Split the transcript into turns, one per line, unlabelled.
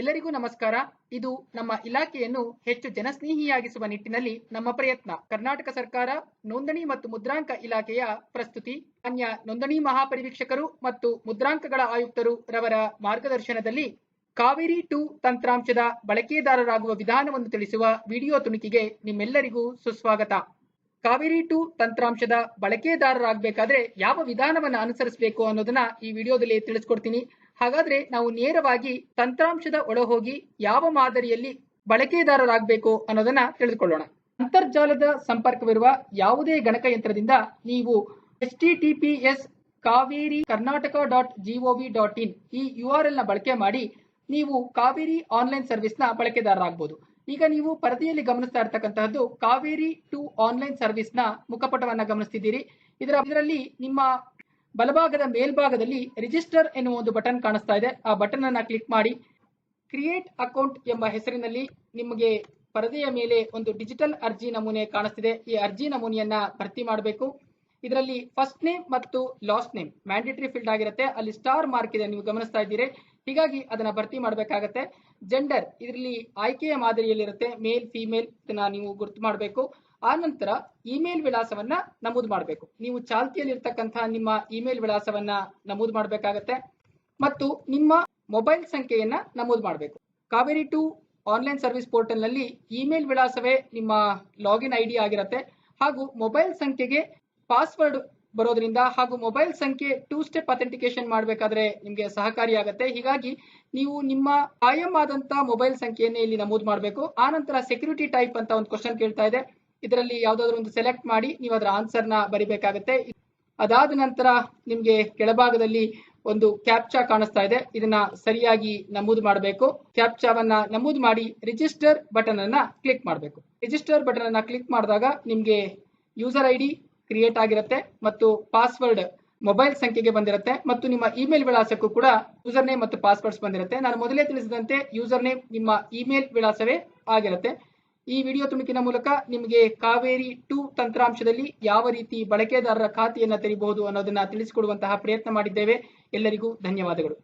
ಎಲ್ಲರಿಗೂ ನಮಸ್ಕಾರ. ಇದು ನಮ್ಮ ಇಲಾಖೆಯನ್ನು ಹೆಚ್ಚು ಜನಸ್ನೇಹಿಯಾಗಿಸುವ ನಿಟ್ಟಿನಲ್ಲಿ ನಮ್ಮ ಪ್ರಯತ್ನ. ಕರ್ನಾಟಕ ಸರ್ಕಾರ ನೋಂದಣಿ ಮತ್ತು ಮುದ್ರಾಂಕ ಇಲಾಖೆಯ ಪ್ರಸ್ತುತಿ. ಅನ್ಯ ನೋಂದಣಿ ಮಹಾಪರಿವೀಕ್ಷಕರು ಮತ್ತು ಮುದ್ರಾಂಕಗಳ ಆಯುಕ್ತರು ರವರ ಮಾರ್ಗದರ್ಶನದಲ್ಲಿ ಕಾವೇರಿ ಟು ತಂತ್ರಾಂಶದ ಬಳಕೆದಾರರಾಗುವ ವಿಧಾನವನ್ನು ತಿಳಿಸುವ ವಿಡಿಯೋ ತುಣುಕಿಗೆ ನಿಮ್ಮೆಲ್ಲರಿಗೂ ಸುಸ್ವಾಗತ. ಕಾವೇರಿ ಟು ತಂತ್ರಾಂಶದ ಬಳಕೆದಾರರಾಗಬೇಕಾದ್ರೆ ಯಾವ ವಿಧಾನವನ್ನು ಅನುಸರಿಸಬೇಕು ಅನ್ನೋದನ್ನ ಈ ವಿಡಿಯೋದಲ್ಲಿ ತಿಳಿಸ್ಕೊಡ್ತೀನಿ. ಹಾಗಾದ್ರೆ ನಾವು ನೇರವಾಗಿ ತಂತ್ರಾಂಶದ ಒಳಹೋಗಿ ಯಾವ ಮಾದರಿಯಲ್ಲಿ ಬಳಕೆದಾರರಾಗಬೇಕು ಅನ್ನೋದನ್ನ ತಿಳಿದುಕೊಳ್ಳೋಣ. ಅಂತರ್ಜಾಲದ ಸಂಪರ್ಕವಿರುವ ಯಾವುದೇ ಗಣಕಯಂತ್ರದಿಂದ ನೀವು H T T P S Kaveri Karnataka dot gov dot in ಈ ಯು ಆರ್ ಎಲ್ನ ಬಳಕೆ ಮಾಡಿ ನೀವು ಕಾವೇರಿ ಆನ್ಲೈನ್ ಸರ್ವಿಸ್ನ ಬಳಕೆದಾರರಾಗಬಹುದು ಈಗ ನೀವು ಪರದೆಯಲ್ಲಿ ಗಮನಿಸ್ತಾ ಇರ್ತಕ್ಕಂತಹದ್ದು ಕಾವೇರಿ ಟು ಆನ್ಲೈನ್ ಸರ್ವಿಸ್ನ ಮುಖಪಟವನ್ನ ಗಮನಿಸ್ತಿದ್ದೀರಿ. ಇದರ, ಇದರಲ್ಲಿ ನಿಮ್ಮ ಬಲಭಾಗದ ಮೇಲ್ಭಾಗದಲ್ಲಿ ರಿಜಿಸ್ಟರ್ ಎನ್ನುವ ಒಂದು ಬಟನ್ ಕಾಣಿಸ್ತಾ ಇದೆ. ಆ ಬಟನ್ ಅನ್ನ ಕ್ಲಿಕ್ ಮಾಡಿ ಕ್ರಿಯೇಟ್ ಅಕೌಂಟ್ ಎಂಬ ಹೆಸರಿನಲ್ಲಿ ನಿಮಗೆ ಪರದೆಯ ಮೇಲೆ ಒಂದು ಡಿಜಿಟಲ್ ಅರ್ಜಿ ನಮೂನೆ ಕಾಣಿಸ್ತಿದೆ. ಈ ಅರ್ಜಿ ನಮೂನೆಯನ್ನ ಭರ್ತಿ ಮಾಡಬೇಕು. ಇದರಲ್ಲಿ ಫಸ್ಟ್ ನೇಮ್ ಮತ್ತು ಲಾಸ್ಟ್ ನೇಮ್ ಮ್ಯಾಂಡೇಟರಿ ಫೀಲ್ಡ್ ಆಗಿರುತ್ತೆ. ಅಲ್ಲಿ ಸ್ಟಾರ್ ಮಾರ್ಕ್ ಇದೆ, ನೀವು ಗಮನಿಸ್ತಾ ಇದ್ದೀರಿ. ಹೀಗಾಗಿ ಅದನ್ನ ಭರ್ತಿ ಮಾಡಬೇಕಾಗತ್ತೆ. ಜೆಂಡರ್ ಇದರಲ್ಲಿ ಆಯ್ಕೆಯ ಮಾದರಿಯಲ್ಲಿರುತ್ತೆ. ಮೇಲ್ ಫಿಮೇಲ್ ಇದನ್ನ ನೀವು ಗುರುತು ಮಾಡಬೇಕು. ಆ ನಂತರ ಇಮೇಲ್ ವಿಳಾಸವನ್ನ ನಮೂದು ಮಾಡಬೇಕು. ನೀವು ಚಾಲ್ತಿಯಲ್ಲಿ ಇರ್ತಕ್ಕಂತಹ ನಿಮ್ಮ ಇಮೇಲ್ ವಿಳಾಸವನ್ನ ನಮೂದು ಮಾಡಬೇಕಾಗತ್ತೆ. ಮತ್ತು ನಿಮ್ಮ ಮೊಬೈಲ್ ಸಂಖ್ಯೆಯನ್ನ ನಮೂದು ಮಾಡಬೇಕು. ಕಾವೇರಿ ಟು ಆನ್ಲೈನ್ ಸರ್ವಿಸ್ ಪೋರ್ಟಲ್ನಲ್ಲಿ ಇಮೇಲ್ ವಿಳಾಸವೇ ನಿಮ್ಮ ಲಾಗಿನ್ ಐ ಡಿ ಆಗಿರುತ್ತೆ. ಹಾಗೂ ಮೊಬೈಲ್ ಸಂಖ್ಯೆಗೆ ಪಾಸ್ವರ್ಡ್ ಬರೋದ್ರಿಂದ ಹಾಗೂ ಮೊಬೈಲ್ ಸಂಖ್ಯೆ ಟೂ ಸ್ಟೆಪ್ ಅಥೆಂಟಿಕೇಶನ್ ಮಾಡಬೇಕಾದ್ರೆ ನಿಮಗೆ ಸಹಕಾರಿಯಾಗುತ್ತೆ ಹೀಗಾಗಿ ನೀವು ನಿಮ್ಮ ಕಾಯಂ ಆದಂತ ಮೊಬೈಲ್ ಸಂಖ್ಯೆಯನ್ನೇ ಇಲ್ಲಿ ನಮೂದು ಮಾಡಬೇಕು. ಆ ನಂತರ ಸೆಕ್ಯೂರಿಟಿ ಟೈಪ್ ಅಂತ ಒಂದು ಕ್ವಶನ್ ಕೇಳ್ತಾ ಇದೆ. ಇದರಲ್ಲಿ ಯಾವ್ದಾದ್ರು ಒಂದು ಸೆಲೆಕ್ಟ್ ಮಾಡಿ ನೀವು ಅದರ ಆನ್ಸರ್ನ ಬರಿಬೇಕಾಗತ್ತೆ. ಅದಾದ ನಂತರ ನಿಮ್ಗೆ ಕೆಳಭಾಗದಲ್ಲಿ ಒಂದು ಕ್ಯಾಪ್ಚಾ ಕಾಣಿಸ್ತಾ ಇದೆ. ಇದನ್ನ ಸರಿಯಾಗಿ ನಮೂದು ಮಾಡಬೇಕು. ಕ್ಯಾಪ್ಚಾವನ್ನ ನಮೂದು ಮಾಡಿ ರಿಜಿಸ್ಟರ್ ಬಟನ್ ಅನ್ನ ಕ್ಲಿಕ್ ಮಾಡಬೇಕು. ರಿಜಿಸ್ಟರ್ ಬಟನ್ ಅನ್ನ ಕ್ಲಿಕ್ ಮಾಡಿದಾಗ ನಿಮ್ಗೆ ಯೂಸರ್ ಐ ಡಿ ಕ್ರಿಯೇಟ್ ಆಗಿರುತ್ತೆ ಮತ್ತು ಪಾಸ್ವರ್ಡ್ ಮೊಬೈಲ್ ಸಂಖ್ಯೆಗೆ ಬಂದಿರುತ್ತೆ ಮತ್ತು ನಿಮ್ಮ ಇಮೇಲ್ ವಿಳಾಸಕ್ಕೂ ಕೂಡ ಯೂಸರ್ ನೇಮ್ ಮತ್ತು ಪಾಸ್ವರ್ಡ್ಸ್ ಬಂದಿರುತ್ತೆ. ನಾನು ಮೊದಲೇ ತಿಳಿಸಿದಂತೆ ಯೂಸರ್ ನೇಮ್ ನಿಮ್ಮ ಇಮೇಲ್ ವಿಳಾಸವೇ ಆಗಿರುತ್ತೆ. ಈ ವಿಡಿಯೋ ತುಣುಕಿನ ಮೂಲಕ ನಿಮಗೆ ಕಾವೇರಿ ಟು ತಂತ್ರಾಂಶದಲ್ಲಿ ಯಾವ ರೀತಿ ಬಳಕೆದಾರರ ಖಾತೆಯನ್ನು ತೆರೆಯಬಹುದು ಅನ್ನೋದನ್ನ ತಿಳಿಸಿಕೊಡುವಂತಹ ಪ್ರಯತ್ನ ಮಾಡಿದ್ದೇವೆ. ಎಲ್ಲರಿಗೂ ಧನ್ಯವಾದಗಳು.